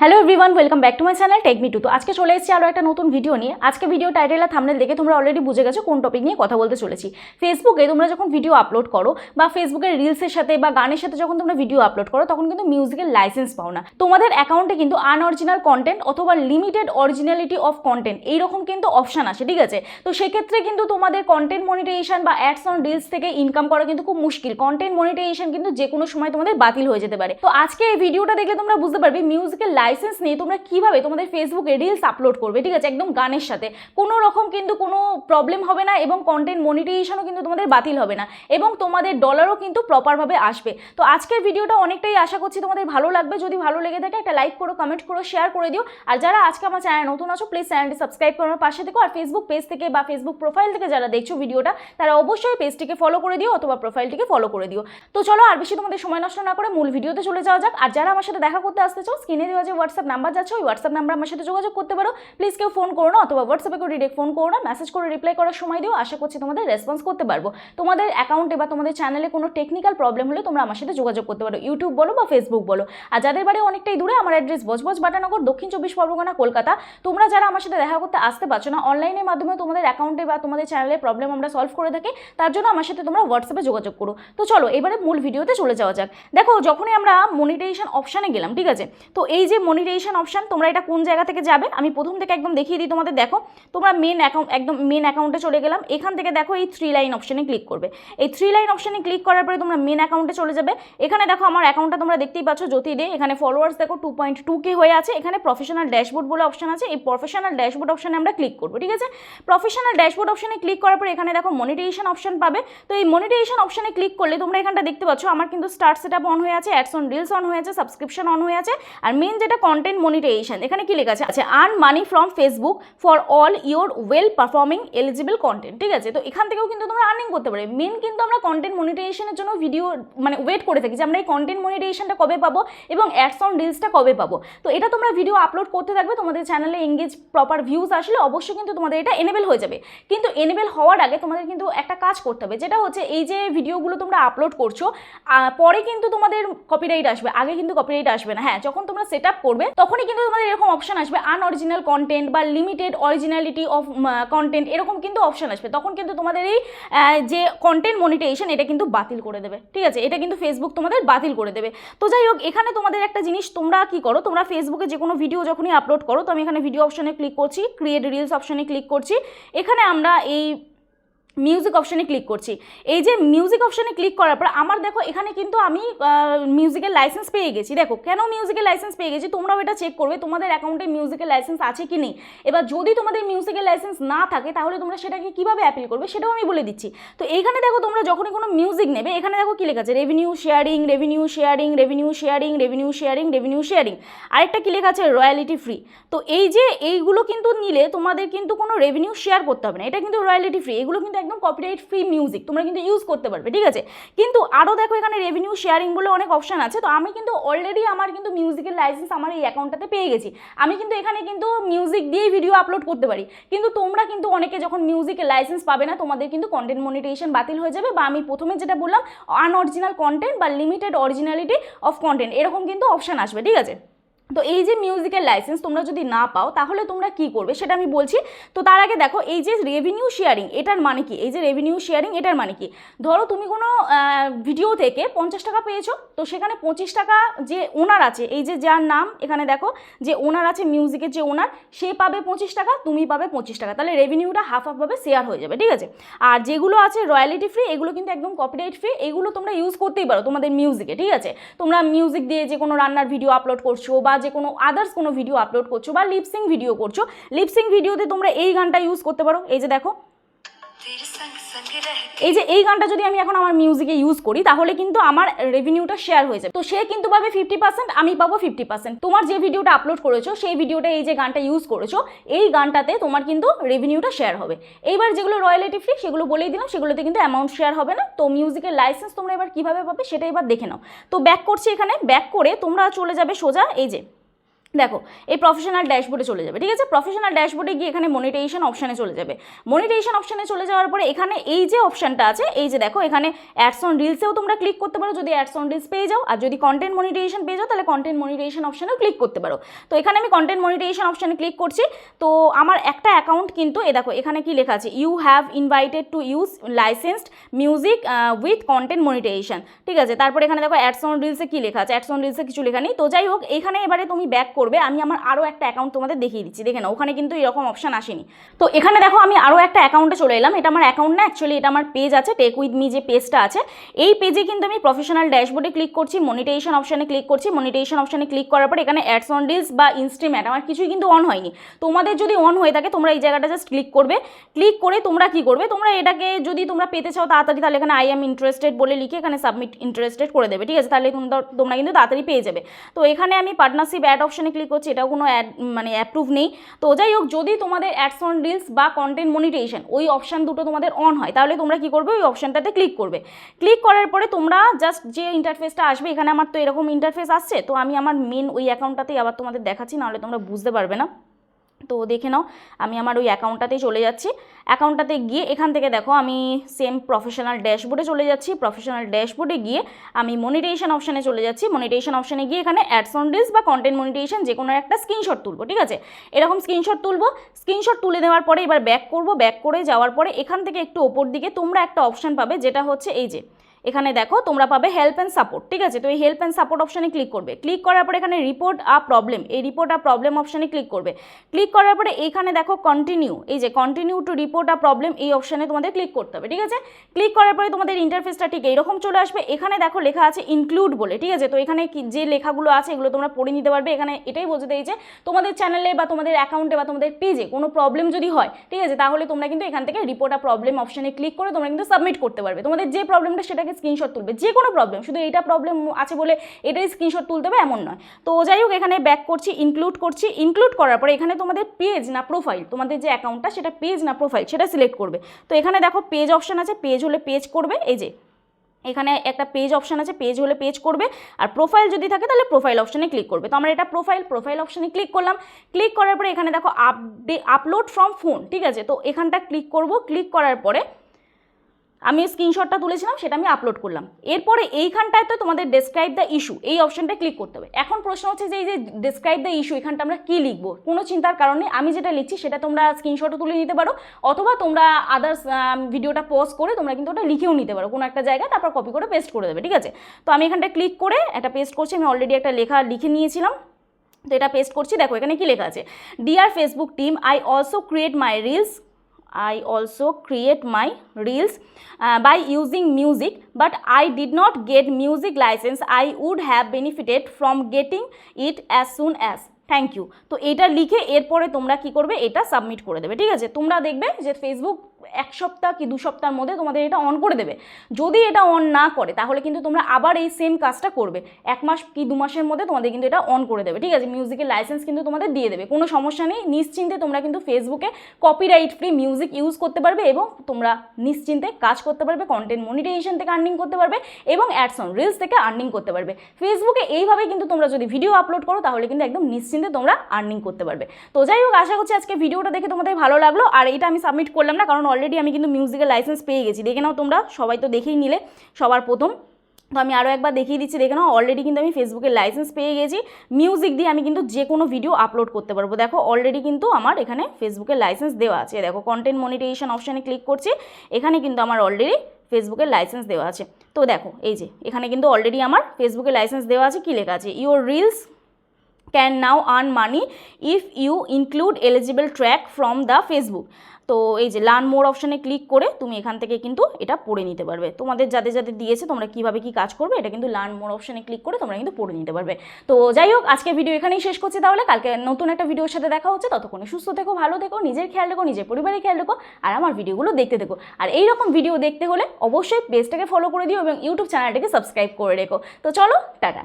Hello everyone welcome back to my channel take me to তো আজকে চলে এসেছি আরও একটা নতুন ভিডিও নিয়ে। আজকে ভিডিও টাইটেল আর থামনেল দেখে তোমরা অলরেডি বুঝে গেছো কোন টপিক নিয়ে কথা বলতে চলেছি। ফেসবুকে তোমরা যখন ভিডিও আপলোড করো, বা ফেসবুকের রিলসের সাথে, বা গানের সাথে যখন তোমরা ভিডিও আপলোড করো, তখন কিন্তু মিউজিকের লাইসেন্স পাও না। তোমাদের অ্যাকাউন্টে কিন্তু আনঅরিজিনাল কন্টেন্ট অথবা লিমিটেড অরিজিনালিটি অফ কন্টেন্ট এইরকম কিন্তু অপশান আসে, ঠিক আছে? তো সেক্ষেত্রে কিন্তু তোমাদের কন্টেন্ট মনিটাইজেশন বা অ্যাডস অন রিলস থেকে ইনকাম করা কিন্তু খুব মুশকিল। কন্টেন্ট মনিটাইজেশন কিন্তু যে কোনো সময় তোমাদের বাতিল হয়ে যেতে পারে। তো আজকে এই ভিডিওটা দেখলে তোমরা বুঝতে পারবে মিউজিকের লাইসেন্স নিয়ে তোমরা কীভাবে তোমাদের ফেসবুকে রিলস আপলোড করবে, ঠিক আছে? একদম গানের সাথে। কোনো রকম কিন্তু কোনো প্রবলেম হবে না এবং কন্টেন্ট মনিটাইজেশনও কিন্তু তোমাদের বাতিল হবে না এবং তোমাদের ডলারও কিন্তু প্রপারভাবে আসবে। তো আজকের ভিডিওটা অনেকটাই আশা করছি তোমাদের ভালো লাগবে। যদি ভালো লেগে থাকে একটা লাইক করো কমেন্ট করো শেয়ার করে দিও। আর যারা আজকে আমার চ্যানেল নতুন আছো প্লিজ চ্যানেলটি সাবস্ক্রাইব করার পাশে থেকো। আর ফেসবুক পেজ থেকে বা ফেসবুক প্রোফাইল থেকে যারা দেখছ ভিডিওটা তারা অবশ্যই পেজটিকে ফলো করে দিও অথবা প্রোফাইলটিকে ফলো করে দিও। তো চলো আর বেশি তোমাদের সময় নষ্ট না করে মূল ভিডিওতে চলে যাওয়া যাক। আর যারা আমার সাথে দেখা করতে আসতে চাও স্ক্রিনে দেওয়া যে হোয়াটসঅ্যাপ নাম্বার যাচ্ছে, ওই হোয়াটসঅ্যাপ নাম্বার আমার সাথে যোগাযোগ করতে পারো। প্লিজ কেউ ফোন করো না অথবা হোয়াটসঅ্যাপে করে ডিরেক্ট ফোন করো না। মেসেজ করে রিপ্লাই করার সময় দিও। আশা করছি তোমাদের রেসপন্স করতে পারব। তোমাদের অ্যাকাউন্টে বা তোমাদের চ্যানেলে কোনো টেকনিক্যাল প্রবলেম হলে তোমরা আমার সাথে যোগাযোগ করতে পারো। ইউটিউব বলো বা ফেসবুক বলো। আর যাদের বাড়ি অনেকটাই দূরে, আমার অ্যাড্রেস বজবজ বাটানগর, দক্ষিণ চব্বিশ পরগনা, কলকাতা, তোমরা যারা আমার সাথে দেখা করতে আসতে পারছ না অনলাইনের মাধ্যমে তোমাদের অ্যাকাউন্টে বা তোমাদের চ্যানেলের প্রবলেম আমরা সলভ করে থাকি, তার জন্য আমার সাথে তোমরা হোয়াটসঅ্যাপে যোগাযোগ করো। তো চলো, এবারে মূল ভিডিওতে চলে যাওয়া যাক। দেখো, যখনই আমরা মনিটাইজেশন অপশানে গেলাম, ঠিক আছে? তো এই যে মনিটাইজেশন অপশান তোমরা এটা কোন জায়গা থেকে যাবে? আমি প্রথম থেকে একদম দেখিয়ে দিই তোমাদের, দেখো, তোমরা মেন অ্যাকাউন্ট একদম মেন অ্যাকাউন্টে চলে গেলাম। এখান থেকে দেখো এই থ্রি লাইন অপশানে ক্লিক করবে। এই থ্রি লাইন অপশানে ক্লিক করার পরে তোমরা মেন অ্যাকাউন্টে চলে যাবে। এখানে দেখো আমার অ্যাকাউন্টটা তোমরা দেখতেই পাচ্ছ, জ্যোতি দে, এখানে ফলোয়ার্স দেখো টু পয়েন্ট টু কে হয়ে আছে। এখানে প্রফেশনাল ড্যাশবোর্ড বলে অপশন আছে। এই প্রফেশনাল ড্যাশবোর্ড অপশানে আমরা ক্লিক করব, ঠিক আছে? প্রফেশনাল ড্যাশবোর্ড অপশানে ক্লিক করার পরে এখানে দেখো মনিটাইজেশন অপশন পাবে। তো এই মনিটাইজেশন অপশানে ক্লিক করলে তোমরা এখানটা দেখতে পাচ্ছ, আমার কিন্তু স্টার্ট সেট অন হয়ে আছে অ্যাডস অন রিলস অন হয়ে আছে সাবস্ক্রিপশন অন হয়ে আছে। আর মেন যেটা কন্টেন্ট মনিটাইজেশন এখানে কি লেখা আছে? আচ্ছা earn money from Facebook for all your well performing eligible content ঠিক আছে? তো এখান থেকেও কিন্তু তোমরা আর্নিং করতে পারবে। মেন কিন্তু আমরা কন্টেন্ট মনিটাইজেশনের জন্য ভিডিও মানে ওয়েট করে থাকি যে আমরা এই কন্টেন্ট মনিটাইজেশনটা কবে পাবো এবং অ্যাডস অন রিলসটা কবে পাবো। তো এটা তোমরা ভিডিও আপলোড করতে থাকবে, তোমাদের চ্যানেলে এঙ্গেজ প্রপার ভিউজ আসলে অবশ্যই কিন্তু তোমাদের এটা এনেবেল হয়ে যাবে। কিন্তু এনেবেল হওয়ার আগে তোমাদের কিন্তু একটা কাজ করতে হবে, যেটা হচ্ছে এই যে ভিডিওগুলো তোমরা আপলোড করছ পরে কিন্তু তোমাদের কপিরাইট আসবে। আগে কিন্তু কপিরাইট আসবে না। হ্যাঁ যখন তোমরা সেট আপ করবে, তখনই কিন্তু তোমাদের এরকম অপশন আসবে আনঅরিজিনাল কন্টেন্ট বা লিমিটেড অরিজিনালিটি অফ কন্টেন্ট এরকম কিন্তু অপশন আসবে। তখন কিন্তু তোমাদের এই যে কন্টেন্ট মনিটাইজেশন এটা কিন্তু বাতিল করে দেবে। ঠিক আছে? এটা কিন্তু ফেসবুক তোমাদের বাতিল করে দেবে। তো যাই হোক, এখানে তোমাদের একটা জিনিস, তোমরা কি করো? তোমরা ফেসবুকে যে কোনো ভিডিও যখনই আপলোড করো, তো আমি এখানে ভিডিও অপশনে ক্লিক করছি ক্রিয়েট রিলস অপশনে ক্লিক করছি। এখানে আমরা এই মিউজিক অপশানে ক্লিক করছি। এই যে মিউজিক অপশানে ক্লিক করার পর, আমার দেখো, এখানে কিন্তু আমি মিউজিকের লাইসেন্স পেয়ে গেছি। দেখো, কেন মিউজিকের লাইসেন্স পেয়ে গেছি? তোমরাও এটা চেক করবে, তোমাদের অ্যাকাউন্টে মিউজিকের লাইসেন্স আছে কি নেই? এবার যদি তোমাদের মিউজিকের লাইসেন্স না থাকে, তাহলে তোমরা সেটাকে কীভাবে অ্যাপিল করবে, সেটাও আমি বলে দিচ্ছি। তো এইখানে দেখো, তোমরা যখনই কোনো মিউজিক নেবে, এখানে দেখো কি লেখা আছে revenue sharing revenue sharing revenue sharing revenue sharing revenue sharing আরেকটা কি লেখা আছে রয়্যালিটি ফ্রি তো এই যে এইগুলো কিন্তু নিলে তোমাদের কিন্তু কোনো রেভিনিউ শেয়ার করতে হবে না। এটা কিন্তু রয়্যালিটি ফ্রি এগুলো কিন্তু একদম কপিরাইট ফ্রি মিউজিক তোমরা কিন্তু ইউজ করতে পারবে, ঠিক আছে? কিন্তু আরও দেখো এখানে রেভিনিউ শেয়ারিং বলে অনেক অপশান আছে, তো আমি কিন্তু অলরেডি আমার কিন্তু মিউজিকের লাইসেন্স আমার এই অ্যাকাউন্টটাতে পেয়ে গেছি। আমি কিন্তু এখানে কিন্তু মিউজিক দিয়েই ভিডিও আপলোড করতে পারি। কিন্তু তোমরা কিন্তু অনেকে যখন মিউজিকের লাইসেন্স পাবে না, তোমাদের কিন্তু কন্টেন্ট মনিটাইজেশন বাতিল হয়ে যাবে বা আমি প্রথমে যেটা বললাম আনঅরিজিনাল কন্টেন্ট বা লিমিটেড অরিজিনালিটি অফ কন্টেন্ট এরকম কিন্তু অপশান আসবে, ঠিক আছে? তো এই যে মিউজিকের লাইসেন্স তোমরা যদি না পাও, তাহলে তোমরা কি করবে? সেটা আমি বলছি। তো তার আগে দেখো, এই যে রেভিনিউ শেয়ারিং এটার মানে কি? এই যে রেভিনিউ শেয়ারিং এটার মানে কি? ধরো তুমি কোনো ভিডিও থেকে পঞ্চাশ টাকা পেয়েছ, তো সেখানে পঁচিশ টাকা যে ওনার আছে, এই যে যার নাম, এখানে দেখো, যে ওনার আছে মিউজিকের যে ওনার সে পাবে পঁচিশ টাকা, তুমি পাবে পঁচিশ টাকা। তাহলে রেভিনিউটা হাফ হাফভাবে শেয়ার হয়ে যাবে, ঠিক আছে? আর যেগুলো আছে রয়্যালিটি ফ্রি এগুলো কিন্তু একদম কপিরাইট ফ্রি এগুলো তোমরা ইউজ করতেই পারো তোমাদের মিউজিকে ঠিক আছে? তোমরা মিউজিক দিয়ে যে কোনো রান্নার ভিডিও আপলোড করছ বা বা যে কোনো আদার্স কোনো ভিডিও আপলোড করছ বা লিপসিং ভিডিও করছ লিপসিং ভিডিওতে তোমরা এই গানটা ইউজ করতে পারো। এই যে দেখো এই যে এই গানটা যদি আমি এখন আমার মিউজিকে ইউজ করি, তাহলে কিন্তু আমার রেভিনিউটা শেয়ার হয়ে যাবে। তো সে কিন্তু পাবে ফিফটি পার্সেন্ট আমি পাবো ফিফটি পার্সেন্ট তোমার যে ভিডিওটা আপলোড করেছ, সেই ভিডিওটা এই যে গানটা ইউজ করেছ, এই গানটাতে তোমার কিন্তু রেভিনিউটা শেয়ার হবে। এইবার যেগুলো রয়্যালিটি ফ্রি সেগুলো বলেই দিলাম, সেগুলোতে কিন্তু অ্যামাউন্ট শেয়ার হবে না। তো মিউজিকের লাইসেন্স তোমরা এবার কীভাবে পাবে, সেটা এবার দেখে নাও। তো ব্যাক করছি এখানে। ব্যাক করে তোমরা চলে যাবে সোজা, এই যে দেখো, এই প্রফেশনাল ড্যাশবোর্ডে চলে যাবে, ঠিক আছে? প্রফেশনাল ড্যাশবোর্ডে গিয়ে এখানে মনিটাইজেশন অপশানে চলে যাবে। মনিটাইজেশন অপশানে চলে যাওয়ার পরে এখানে এই যে অপশানটা আছে, এই যে দেখো, এখানে অ্যাডস অন রিলসেও তোমরা ক্লিক করতে পারো। যদি অ্যাডস অন রিলস পেয়ে যাও, আর যদি কন্টেন্ট মনিটাইজেশন পেয়ে যাও, তাহলে কন্টেন্ট মনিটাইজেশন অপশানেও ক্লিক করতে পারো। তো এখানে আমি কন্টেন্ট মনিটাইজেশন অপশানে ক্লিক করছি। তো আমার একটা অ্যাকাউন্ট কিন্তু, এ দেখো, এখানে কি লেখা আছে? You have invited to use licensed music with content monetization ঠিক আছে? তারপর এখানে দেখো অ্যাডস অন রিলসে কি লেখা আছে? অ্যাডস অন রিলসে কিছু লেখা নেই। তো যাই হোক, এখানে এবারে তুমি ব্যাক করবে, আমি আমার আরও একটা অ্যাকাউন্ট তোমাদের দেখিয়ে দিচ্ছি। দেখে না ওখানে কিন্তু এরকম অপশান আসেনি। তো এখানে দেখো, আমি আরও একটা অ্যাকাউন্টে চলে এলাম। এটা আমার অ্যাকাউন্ট না অ্যাকচুয়ালি এটা আমার পেজ আছে টেক উইথ মি যে পেজটা আছে, এই পেজে কিন্তু আমি প্রফেশনাল ড্যাশবোর্ডে ক্লিক করছি মনিটাইজেশন অপশানে ক্লিক করছি মনিটাইজেশন অপশানে ক্লিক করার পর এখানে অ্যাডস অন রিলস বা ইনস্ট্রিম্যাট আমার কিছুই কিন্তু অন হয়নি। তোমাদের যদি অন হয়ে থাকে, তোমরা এই জায়গাটা জাস্ট ক্লিক করবে। ক্লিক করে তোমরা কি করবে? তোমরা এটাকে যদি তোমরা পেতে চাও তাড়াতাড়ি, তাহলে এখানে আই এম ইন্টারেস্টেড বলে লিখে এখানে সাবমিট ইন্টারেস্টেড করে দেবে। ঠিক আছে, তাহলে তোমরা কিন্তু তাড়াতাড়ি পেয়ে যাবে। তো এখানে আমি পার্টনারশিপ অ্যাড অপশানে ক্লিক করছি, এটাও কোনো অ্যাড মানে অ্যাপ্রুভ নেই। তো যাই হোক, যদি তোমাদের অ্যাডস অন রিলস বা কন্টেন্ট মনিটেশন ওই অপশান দুটো তোমাদের অন হয়, তাহলে তোমরা কি করবে? ওই অপশানটাতে ক্লিক করবে। ক্লিক করার পরে তোমরা জাস্ট যে ইন্টারফেসটা আসবে, এখানে আমার তো এরকম ইন্টারফেস আসছে, তো আমি আমার মেন ওই অ্যাকাউন্টটাতেই আবার তোমাদের দেখাচ্ছি, নাহলে তোমরা বুঝতে পারবে না। তো দেখে নাও, আমি আমার ওই অ্যাকাউন্টটাতেই চলে যাচ্ছি। অ্যাকাউন্টটাতে গিয়ে এখান থেকে দেখো, আমি সেম প্রফেশনাল ড্যাশবোর্ডে চলে যাচ্ছি। প্রফেশনাল ড্যাশবোর্ডে গিয়ে আমি মনিটেশন অপশানে চলে যাচ্ছি। মনিটেশন অপশানে গিয়ে এখানে অ্যাডস অন রিলস বা কন্টেন্ট মনিটেশন যে কোনো একটা স্ক্রিনশট তুলবো, ঠিক আছে? এরকম স্ক্রিনশট তুলবো। স্ক্রিনশট তুলে দেওয়ার পরে এবার ব্যাক করব। ব্যাক করে যাওয়ার পরে এখান থেকে একটু ওপর দিকে তোমরা একটা অপশান পাবে, যেটা হচ্ছে এই যে এখানে দেখো, তোমরা পাবে হেল্প অ্যান্ড সাপোর্ট ঠিক আছে? তো এই হেল্প অ্যান্ড সাপোর্ট অপশানে ক্লিক করবে। ক্লিক করার পরে এখানে রিপোর্ট আ প্রবলেম এই রিপোর্ট আ প্রবলেম অপশানে ক্লিক করবে। ক্লিক করার পরে এইখানে দেখো কন্টিনিউ এই যে continue to report a problem এই অপশানে তোমাদের ক্লিক করতে হবে, ঠিক আছে? ক্লিক করার পরে তোমাদের ইন্টারফেসটা ঠিক এইরকম চলে আসবে। এখানে দেখো লেখা আছে ইনক্লুড বলে, ঠিক আছে? তো এখানে যে লেখাগুলো আছে এগুলো তোমরা পড়ে নিতে পারবে। এখানে এটাই বোঝাতে এই যে, তোমাদের চ্যানেলে বা তোমাদের অ্যাকাউন্টে বা তোমাদের পেজে কোনো প্রবলেম যদি হয়, ঠিক আছে? তাহলে তোমরা কিন্তু এখান থেকে রিপোর্ট আ প্রবলেম অপশানে ক্লিক করে তোমরা কিন্তু সাবমিট করতে পারবে। তোমাদের যে প্রবলেমটা সেটাকে স্ক্রিনশট তুলবে, যে কোনো প্রবলেম শুধু এইটা প্রবলেম আছে বলে এটাই স্ক্রিনশট তুলতে হবে, এমন নয়। তো যাই হোক, এখানে ব্যাক করছি ইনক্লুড করছি ইনক্লুড করার পরে এখানে তোমাদের পেজ না প্রোফাইল তোমাদের যে অ্যাকাউন্টটা সেটা পেজ না প্রোফাইল সেটা সিলেক্ট করবে। তো এখানে দেখো পেজ অপশান আছে পেজ হলে পেজ করবে, এই যে, এখানে একটা পেজ অপশান আছে পেজ হলে পেজ করবে, আর প্রোফাইল যদি থাকে, তাহলে প্রোফাইল অপশানে ক্লিক করবে। তো আমরা এটা প্রোফাইল প্রোফাইল অপশানে ক্লিক করলাম ক্লিক করার পরে এখানে দেখো আপডে আপলোড ফ্রম ফোন ঠিক আছে? তো এখানটা ক্লিক করব ক্লিক করার পরে আমি স্ক্রিনশটটা তুলেছিলাম, সেটা আমি আপলোড করলাম। এরপরে এইখানটায় তো তোমাদের ডেসক্রাইব দ্য ইস্যু এই অপশনটা ক্লিক করতে হবে। এখন প্রশ্ন হচ্ছে যে, এই যে ডেসক্রাইব দ্য ইস্যু এখানটা আমরা কী লিখব? কোনো চিন্তার কারণে আমি যেটা লিখছি সেটা তোমরা স্ক্রিনশটও তুলে নিতে পারো, অথবা তোমরা আদার্স ভিডিওটা পজ করে তোমরা কিন্তু ওটা লিখেও নিতে পারো। কোনো একটা জায়গায় তারপর কপি করে পেস্ট করে দেবে, ঠিক আছে? তো আমি এখানটা ক্লিক করে একটা পেস্ট করছি, আমি অলরেডি একটা লেখা লিখে নিয়েছিলাম। তো এটা পেস্ট করছি, দেখো এখানে কি লেখা আছে? Dear Facebook team I also create my reels I also create my reels uh, by using music but I did not get music license I would have benefited from getting it as soon as thank you তো এটা লিখে এরপরে তোমরা কি করবে এটা submit করে দেবে ঠিক আছে তোমরা দেখবে যে ফেসবুক এক সপ্তাহ কি দু সপ্তাহের মধ্যে তোমাদের এটা অন করে দেবে। যদি এটা অন না করে, তাহলে কিন্তু তোমরা আবার এই সেম কাজটা করবে। এক মাস কি দু মাসের মধ্যে তোমাদের কিন্তু এটা অন করে দেবে, ঠিক আছে? মিউজিকের লাইসেন্স কিন্তু তোমাদের দিয়ে দেবে। কোনো সমস্যা নেই, নিশ্চিন্তে তোমরা কিন্তু ফেসবুকে কপিরাইট ফ্রি মিউজিক ইউজ করতে পারবে এবং তোমরা নিশ্চিন্তে কাজ করতে পারবে কন্টেন্ট মনিটাইজেশন থেকে আর্নিং করতে পারবে এবং অ্যাডস অন রিলস থেকে আর্নিং করতে পারবে। ফেসবুকে এইভাবে কিন্তু তোমরা যদি ভিডিও আপলোড করো, তাহলে কিন্তু একদম নিশ্চিন্তে তোমরা আর্নিং করতে পারবে। তো যাই হোক, আশা করছি আজকে ভিডিওটা দেখে তোমাদের ভালো লাগল। আর এটা আমি সাবমিট করলাম না, কারণ অলরেডি আমি কিন্তু মিউজিকের লাইসেন্স পেয়ে গেছি। দেখে নাও তোমরা, সবাই তো দেখেই নিলে, সবার প্রথম। তো আমি আরও একবার দেখিয়ে দিচ্ছি, দেখে নাও অলরেডি কিন্তু আমি ফেসবুকের লাইসেন্স পেয়ে গেছি। মিউজিক দিয়ে আমি কিন্তু যে কোনো ভিডিও আপলোড করতে পারব। দেখো অলরেডি কিন্তু আমার এখানে ফেসবুকের লাইসেন্স দেওয়া আছে। দেখো কন্টেন্ট মনিটাইজেশন অপশানে ক্লিক করছি, এখানে কিন্তু আমার অলরেডি ফেসবুকের লাইসেন্স দেওয়া আছে। তো দেখো, এই যে, এখানে কিন্তু অলরেডি আমার ফেসবুকের লাইসেন্স দেওয়া আছে। কী লেখা আছে? Your reels can now earn money if you include eligible track from the Facebook তো এই যে লার্ন মোর অপশানে ক্লিক করে তুমি এখান থেকে কিন্তু এটা পড়ে নিতে পারবে। তোমাদের যাদের যাদের দিয়েছে, তোমরা কীভাবে কী কাজ করবে, এটা কিন্তু লার্ন মোর অপশানে ক্লিক করে তোমরা কিন্তু পড়ে নিতে পারবে। তো যাই হোক, আজকে ভিডিও এখানেই শেষ করছি তাহলে। কালকে নতুন একটা ভিডিওর সাথে দেখা হচ্ছে। ততক্ষণে সুস্থ থেকো, ভালো থেকো, নিজের খেয়াল রেখো, নিজের পরিবারের খেয়াল রেখো, আর আমার ভিডিওগুলো দেখতে থেকো। আর এই রকম ভিডিও দেখতে হলে অবশ্যই পেজটাকে ফলো করে দিও এবং ইউটিউব চ্যানেলটাকে সাবস্ক্রাইব করে রেখো। তো চলো, টাটা।